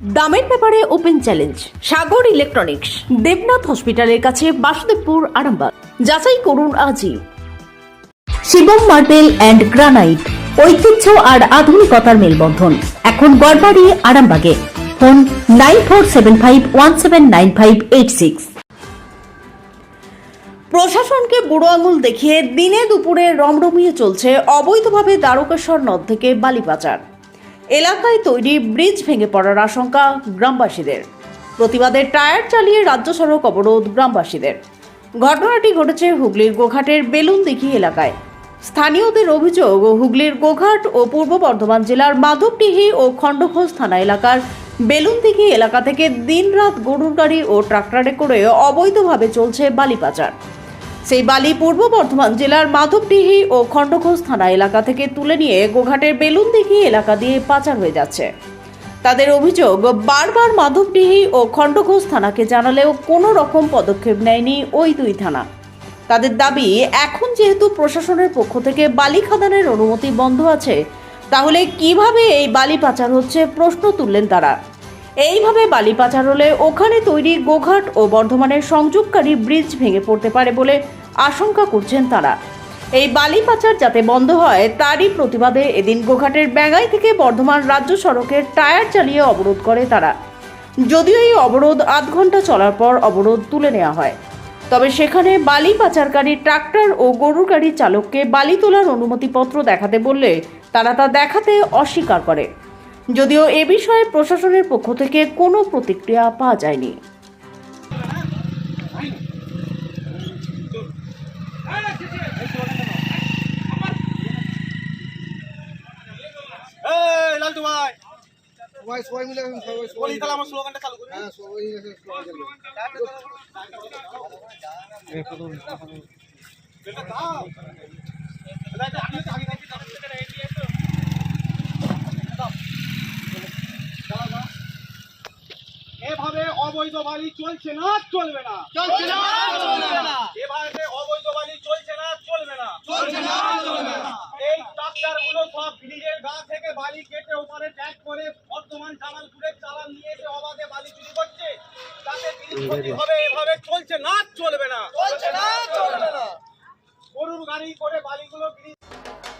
দামের ব্যাপারে open challenge, Sagar electronics, Debnath হসপিটালের কাছে বাসুদেবপুর, আরামবাগ। যাচাই করুন আজই। শিবম মার্বেল অ্যান্ড গ্রানাইট, ঐতিহ্য আর আধুনিকতার মেলবন্ধন। এখন গড়বাড়ি, আরামবাগে। Phone nine four seven five one seven nine five eight six. প্রশাসনকে বুড়ো আঙুল দেখিয়ে দিনে দুপুরে রমরমিয়ে চলছে অবৈধভাবে দ্বারকেশ্বর নদ থেকে বালি পাচার এলাকায় তৈরি ব্রিজ ভেঙে পড়ার আশঙ্কা গ্রামবাসীদের। প্রতিবাদের টায়ার চালিয়ে রাজ্য সড়ক অবরোধ গ্রামবাসীদের। ঘটনাটি ঘটেছে হুগলির গোঘাটের বেলুনদিঘি এলাকায়। স্থানীয়দের অভিযোগ, হুগলির গোঘাট ও পূর্ব বর্ধমান জেলার মাধবডিহি ও খণ্ডঘোষ থানা এলাকার বেলুনদিঘি এলাকা থেকে দিনরাত গরুর গাড়ি ও ট্রাক্টরে করে অবৈধভাবে চলছে বালি পাচার সেই বালি পূর্ব বর্ধমান জেলার মাধবডিহি ও খণ্ডঘোষ থানা এলাকা থেকে তুলে নিয়ে গোঘাটের বেলুন বেলুনদিঘি এলাকা দিয়ে পাচার হয়ে যাচ্ছে। তাদের অভিযোগ, বারবার মাধবডিহি ও খণ্ডঘোষ থানাকে জানালেও কোনো রকম পদক্ষেপ নেয়নি ওই দুই থানা। তাদের দাবি, এখন যেহেতু প্রশাসনের পক্ষ থেকে বালি খাদানের অনুমতি বন্ধ আছে, তাহলে কীভাবে এই বালি পাচার হচ্ছে প্রশ্ন তুললেন তারা। এইভাবে বালি পাচার হলে ওখানে তৈরি গোঘাট ও বর্ধমানের সংযোগকারী ব্রিজ ভেঙে পড়তে পারে বলে আশঙ্কা করছেন তারা। এই বালি পাচার যাতে বন্ধ হয়, তারই প্রতিবাদে এদিন গোঘাটের ব্যাঙ্গাই থেকে বর্ধমান রাজ্য সড়কের টায়ার চালিয়ে অবরোধ করে তারা। যদিও এই অবরোধ আধ ঘণ্টা চলার পর অবরোধ তুলে নেওয়া হয়। তবে সেখানে বালি পাচারকারী ট্রাক্টর ও গরুর গাড়ির চালককে বালি তোলার অনুমতিপত্র দেখাতে বললে তারা তা দেখাতে অস্বীকার করে। যদিও এ বিষয়ে প্রশাসনের পক্ষ থেকে কোনো প্রতিক্রিয়া পাওয়া যায়নি। এই সবাই সবাই মিলে সবাই সবাই তাহলে আমার স্লোগানটা চালু করি। হ্যাঁ সবাই মিলে সবাই মিলে। এটা দাও এটা আমি তো আগে থেকে এভাবে অবৈধ বালি চলছে না চলবে না। চলছে না চলবে না। এভাবে অবৈধ বালি চলছে না চলবে না। চলছে না চলবে না। এই ট্রাক্টরগুলো সব ব্রিজের গা থেকে বালি কেটে ওপারে ট্যাগ করে বর্তমান জামালপুরের চালান নিয়ে এসে অবাধে বালি চুরি করছে। তাতে ক্ষতি হবে এভাবে চলছে না চলবে না। চলছে না চলবে না। গরুর গাড়ি করে বালিগুলো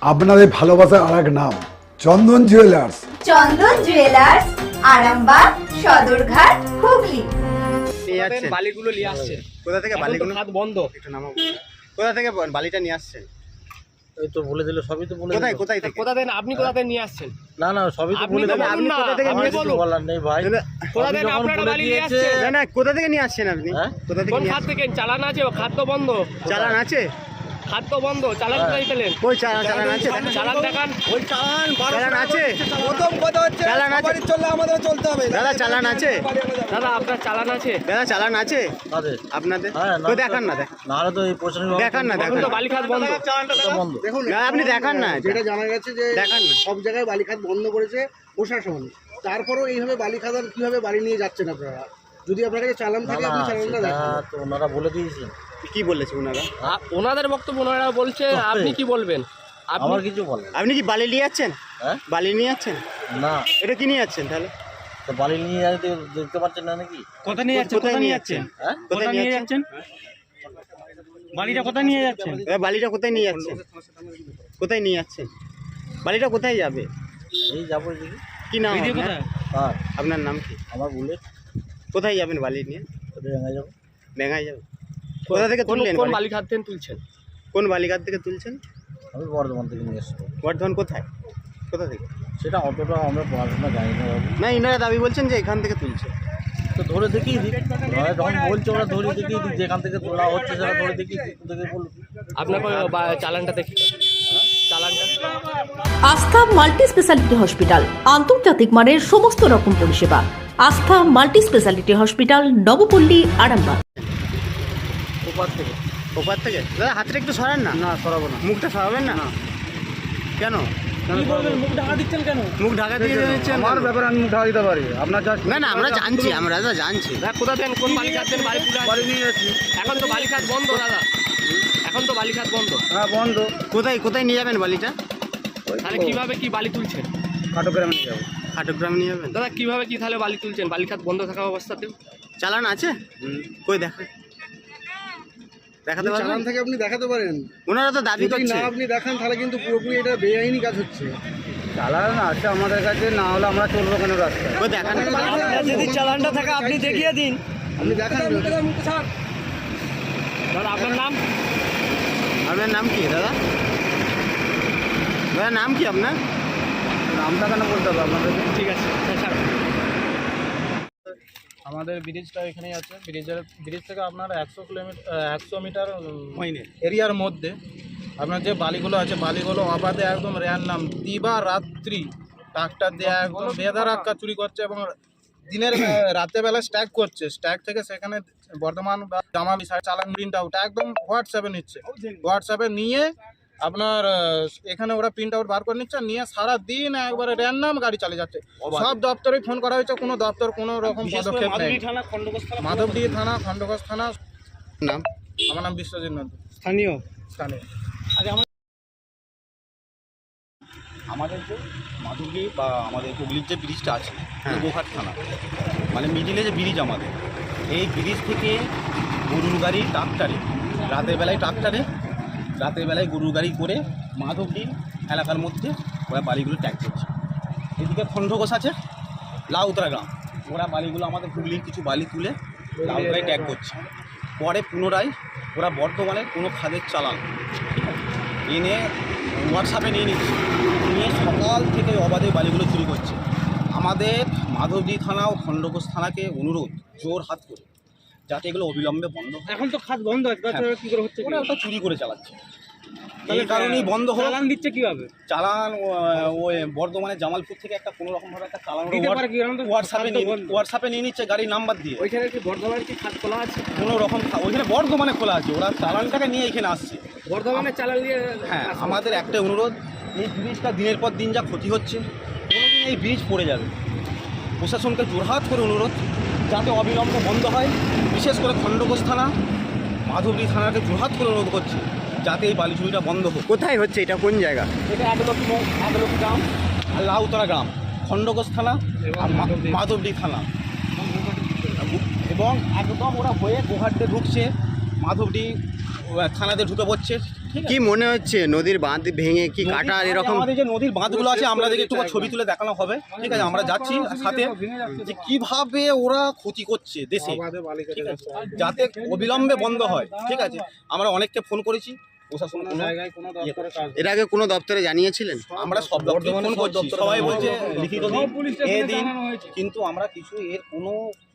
আপনাদের ভালোবাসার আর এক নাম চন্দন জুয়েলার্স। চন্দন জুয়েলার্স আরামবাগ সদরঘাট হুগলি। নিয়ে যাচ্ছেন বালিগুলো নিয়ে আসছেন কোথা থেকে বালিগুলো? খাত বন্ধ। একটু নামাবো কোথা থেকে বালিটা নিয়ে আসছেন? এই তো বলে দিল সবই তো বলে কোথায় কোথায় থেকে? কোথা থেকে আপনি কোথা থেকে নিয়ে আসছেন? না না সবই তো বলে দিল। কোথা থেকে বলুন। বলার নেই ভাই। কোথা থেকে আপনারা বলে নিয়ে আসছেন? না না কোথা থেকে নিয়ে আসছেন আপনি? হ্যাঁ? কোথা থেকে কোন খাত থেকে? চালান আছে ও খাত তো বন্ধ। চালান আছে? খাত তো বন্ধ চালান কোথায় পেলেন কই চালান চালান আছে। চালান দেখান। ওই চালান চালান আছে? প্রথম কথা হচ্ছে চালান আছে? চললে আমাদের চলতে হবে। দাদা চালান আছে? দাদা আপনার চালান আছে? দাদা চালান আছে? আপনাদের? হ্যাঁ তো দেখান না দেখান নাহলে তো এই প্রশাসনিক দেখান না, দেখান। তো বালি খাত বন্ধ। তো বন্ধ। দেখুন। না, আপনি দেখান না যেটা জানা গেছে যে দেখান না। সব জায়গায় বালিখাত বন্ধ করেছে প্রশাসন। তারপরেও এইভাবে বালি খাদান কীভাবে বাড়ি নিয়ে যাচ্ছেন আপনারা? যদি আপনার কাছে চালান থাকে আপনি চালানটা দেখান। তো ওনারা বলে দিয়েছেন। কি বলেছে ওনারা? আ- ওনাদের বক্তব্য ওনারা বলছে আপনি কি বলবেন? আপনি আমার কিছু বলে না। আপনি কি বালি নিয়ে যাচ্ছেন? হ্যাঁ? বালি নিয়ে যাচ্ছেন? না। এটা কি নিয়ে যাচ্ছেন তাহলে? তো বালি নিয়ে যাই দেখতে পাচ্ছেন না নাকি? কোথায় নিয়ে যাচ্ছেন? কোথায় নিয়ে যাচ্ছেন? হ্যাঁ? কোথায় নিয়ে যাচ্ছেন? বালিটা কোথায় নিয়ে যাচ্ছেন? এবার বালিটা কোথায় নিয়ে যাচ্ছেন? কোথায় নিয়ে যাচ্ছেন? বালিটা কোথায় যাবে? এই যাব এদিকে। কি নাম আপনার? হ্যাঁ। আপনার নাম কি? আমার বুলেট। কোথায় যাবেন বালি নিয়ে? ভেঙে যাব? ব্যাঙ্গায় যাবেন কোথা থেকে তুললেন কোন বালি? বালি খাত থেকে তুলছেন? কোন বালিঘাট থেকে তুলছেন? আমি বর্ধমান থেকে নিয়ে এসছি। বর্ধমান কোথায়? কোথা থেকে? সেটা অতটা আমরা পড়াশোনা জানি না না ইনারা দাবি বলছেন যে এখান থেকে তুলছে তো ধরে দেখিয়ে দিই যখন বলছে ওরা ধরে দেখিয়ে দিই যেখান থেকে তোলা হচ্ছে সেটা ধরে দেখিয়ে দিই দেখে বলুন আপনাকে বা- চালানটা দেখি। চালানটা? আস্থা মাল্টি স্পেশালিটি হসপিটাল আন্তর্জাতিক মানের সমস্ত রকম পরিষেবা। Astha multi speciality hospital Nabapalli Arambagh. ওপার থেকে। ওপার থেকে? দাদা হাতটা একটু সরান না। না সরাবো না। মুখটা সরাবেন না? কেন? মুখ ঢাকা দিচ্ছেন কেন? মুখ ঢাকা দিয়ে দিচ্ছেন আমার ব্যাপারে আমি মুখ ঢাকা দিতে পারি। আপনার না না আমরা জানছি আমরা দাদা জানছি। দাদা কোথা থেকে কোন বালি বাড়ি নিয়ে যাচ্ছি এখন তো বালি খাত বন্ধ দাদা। এখন তো বালি খাত বন্ধ। হ্যাঁ বন্ধ। কোথায় কোথায় নিয়ে যাবেন বালিটা? তাহলে কীভাবে কি বালি তুলছেন? খাটকগ্রামে নিয়ে যাব। খাটগ্রামে নিয়ে যাবেন? দাদা কীভাবে কি তাহলে বালি তুলছেন? বালিখাত বন্ধ থাকা অবস্থাতেও? চালান আছে? কই দেখা দেখাতে যদি চালান পারবেন থেকে আপনি দেখাতে পারেন। ওনারা তো দাবি করছে। না আপনি দেখান তাহলে কিন্তু পুরোপুরি এটা বেআইনি কাজ হচ্ছে। চালান আছে আমাদের কাছে না হলে আমরা চলবো কেন রাস্তায়? ওই দেখান। যদি চালানটা থাকে আপনি দেখিয়ে দিন। আপনি দেখান দাদা আপনার নাম? আপনার নাম কি দাদা? দাদা নাম কি আপনার? নামটা কেন বলতে হবে আপনাদের? ঠিক আছে আচ্ছা আমাদের ব্রিজটা এখানেই আছে। ব্রিজের ব্রিজ থেকে আপনার একশো কিলোমিটার একশো মিটার এরিয়ার মধ্যে আপনার যে বালিগুলো আছে বালিগুলো অবাধে একদম র্যান্ডাম। দিবা রাত্রি ট্রাক্টর দিয়ে একদম বেধারাক্কা চুরি করছে এবং দিনের রাতের বেলা স্ট্যাক করছে। স্ট্যাক থেকে সেখানে বর্ধমান বা সাইড চালান আউট একদম হোয়াটসঅ্যাপে নিচ্ছে। হোয়াটসঅ্যাপে নিয়ে আপনার এখানে ওরা প্রিন্ট আউট বার করে নিচ্ছে নিয়ে সারা দিন একবারে র্যান্ডাম গাড়ি চালিয়ে যাচ্ছে। সব দপ্তরেই ফোন করা হয়েছে কোনো দপ্তর কোনো রকম পদক্ষেপ নেই মাধবডি থানা খণ্ডঘোষ থানা নাম? আমার নাম বিশ্বজিৎ নন্দী। স্থানীয়? স্থানীয়। আমাদের যে মাধুরী বা আমাদের হুগলির যে ব্রিজটা আছে গোঘাট থানা মানে মিডিলে যে ব্রিজ আমাদের এই ব্রিজ থেকে গরুর গাড়ি ট্রাক্টারে রাতের বেলায় ট্রাক্টারে রাতের বেলায় গরুর গাড়ি করে মাধবডি এলাকার মধ্যে ওরা বালিগুলো ট্যাগ করছে। এদিকে খণ্ডঘোষ আছে, লাউতরা গ্রাম। ওরা বালিগুলো আমাদের হুগলির কিছু বালি তুলে লাউতরায় ট্যাগ করছে। পরে পুনরায় ওরা বর্তমানে কোনো খাদের চালান এনে হোয়াটসঅ্যাপে নিয়ে নিচ্ছে। নিয়ে সকাল থেকে অবাধে বালিগুলো চুরি করছে। আমাদের মাধবদী থানা ও খণ্ডঘোষ থানাকে অনুরোধ, জোর হাত করে যাতে এগুলো অবিলম্বে বন্ধ হয়। এখন তো খাত বন্ধ আছে তাছাড়া কি করে হচ্ছে? ওরা ওটা চুরি করে চালাচ্ছে। এই কারণেই বন্ধ হলো। চালান দিচ্ছে কীভাবে? চালান ওই বর্ধমানে জামালপুর থেকে একটা কোনো রকম ভাবে একটা চালান হোয়াটসঅ্যাপে নিয়ে হোয়াটসঅ্যাপে নিয়ে নিচ্ছে গাড়ির নাম্বার দিয়ে। ওইখানে কি বর্ধমানের কি খাত খোলা আছে? কোনো রকম ওইখানে বর্ধমানে খোলা আছে। ওরা চালানটাকে নিয়ে এখানে আসছে। বর্ধমানে চালান দিয়ে হ্যাঁ আমাদের একটা অনুরোধ এই ব্রিজটা দিনের পর দিন যা ক্ষতি হচ্ছে কোনোদিন এই ব্রিজ পড়ে যাবে। প্রশাসনকে জোরহাত করে অনুরোধ। যাতে অবিলম্বে বন্ধ হয় বিশেষ করে খণ্ডঘোষ থানা মাধবরী থানাকে জুহাত করে অনুরোধ করছি যাতে এই বালি চুরিটা বন্ধ হোক। কোথায় হচ্ছে এটা? কোন জায়গা? এটা এক লক্ষ এক লক্ষ গ্রাম আর লাউতরা গ্রাম খণ্ডঘোষ থানা আর মাধবডি থানা। এবং একদম ওরা হয়ে গোহাটে ঢুকছে মাধবডি থানাতে ঢুকে পড়ছে। কি মনে হচ্ছে? নদীর বাঁধ ভেঙে কি কাটা এরকম আমাদের যে নদীর বাঁধগুলো আছে আমরা দেখে একটু ছবি তুলে দেখানো হবে। ঠিক আছে আমরা যাচ্ছি সাথে যে কীভাবে ওরা ক্ষতি করছে দেশে। ঠিক আছে যাতে অবিলম্বে বন্ধ হয়। ঠিক আছে আমরা অনেককে ফোন করেছি। প্রশাসন ইয়ে করে। এর আগে কোনো দপ্তরে জানিয়েছিলেন? আমরা সব দপ্তরে ফোন করছি সবাই বলছে লিখিত দিন দিন কিন্তু আমরা কিছু এর কোনো